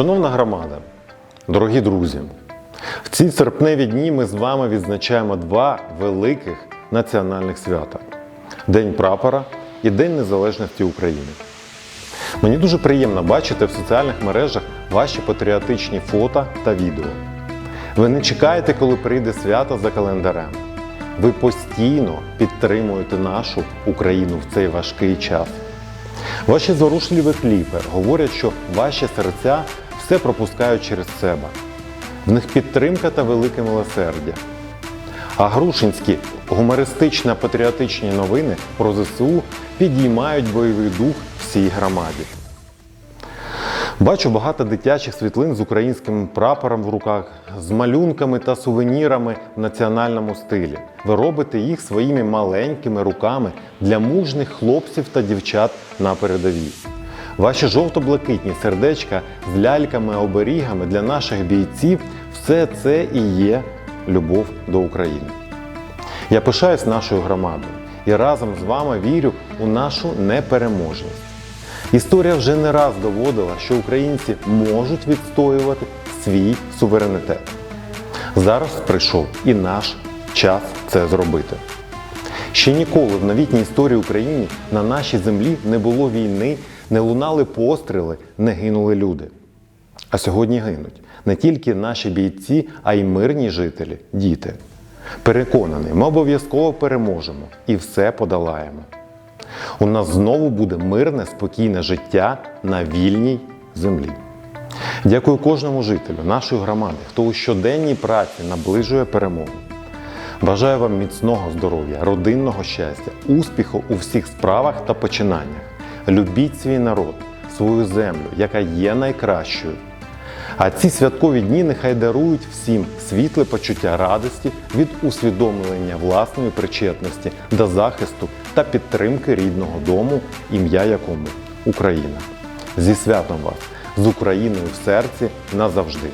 Шановна громада, дорогі друзі, в ці серпневі дні ми з вами відзначаємо два великих національних свята День прапора і День Незалежності України. Мені дуже приємно бачити в соціальних мережах ваші патріотичні фото та відео. Ви не чекаєте, коли прийде свято за календарем. Ви постійно підтримуєте нашу Україну в цей важкий час. Ваші зворушливі кліпи говорять, що ваші серця все пропускають через себе. В них підтримка та велике милосердя. А грушинські гумористично-патріотичні новини про ЗСУ підіймають бойовий дух всій громаді. Бачу багато дитячих світлин з українським прапором в руках, з малюнками та сувенірами в національному стилі. Ви робите їх своїми маленькими руками для мужних хлопців та дівчат на передовій. Ваші жовто-блакитні сердечка з ляльками-оберігами для наших бійців все це і є любов до України. Я пишаюсь нашою громадою і разом з вами вірю у нашу непереможність. Історія вже не раз доводила, що українці можуть відстоювати свій суверенітет. Зараз прийшов і наш час це зробити. Ще ніколи в новітній історії України на нашій землі не було війни, не лунали постріли, не гинули люди. А сьогодні гинуть не тільки наші бійці, а й мирні жителі, діти. Переконаний, ми обов'язково переможемо і все подолаємо. У нас знову буде мирне, спокійне життя на вільній землі. Дякую кожному жителю нашої громади, хто у щоденній праці наближує перемогу. Бажаю вам міцного здоров'я, родинного щастя, успіху у всіх справах та починаннях. Любіть свій народ, свою землю, яка є найкращою. А ці святкові дні нехай дарують всім світле почуття радості від усвідомлення власної причетності до захисту та підтримки рідного дому, ім'я якому Україна. Зі святом вас, з Україною в серці назавжди.